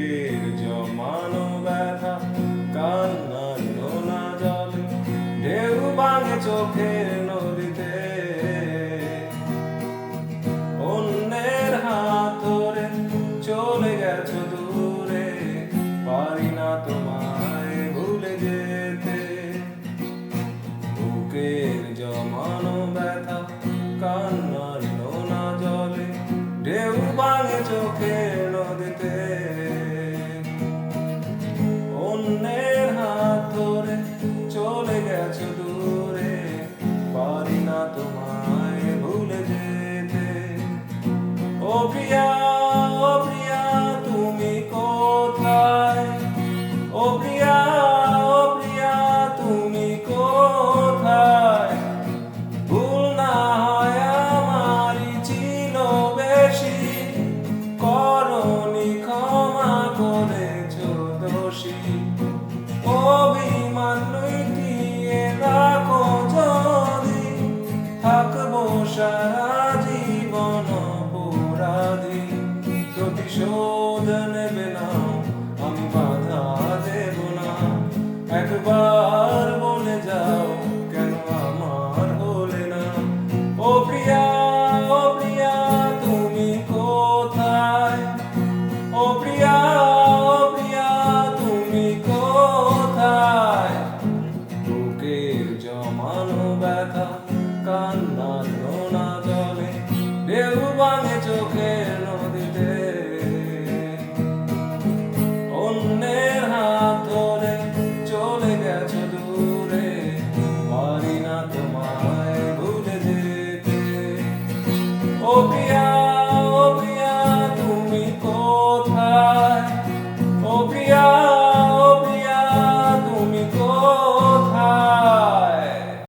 বুকের জমানো ব্যথা কান্নার নোনা জলে, ঢেউ ভাঙে চোখের নদীতে। অন্যের হাত ধরে চলে গেছো দূরে, পারি না তোমায় ভুলে যেতে। বুকের জমানো ব্যথা কান্নার নোনা জলে, ঢেউ ভাঙে চোখের নদীতে। গেছো দূরে, পারি না তোমায় ভুলে যেতে। ও প্রিয়া ও প্রিয়া, তুমি কোথায়? ও প্রিয়া একবার বলে যাও। океан.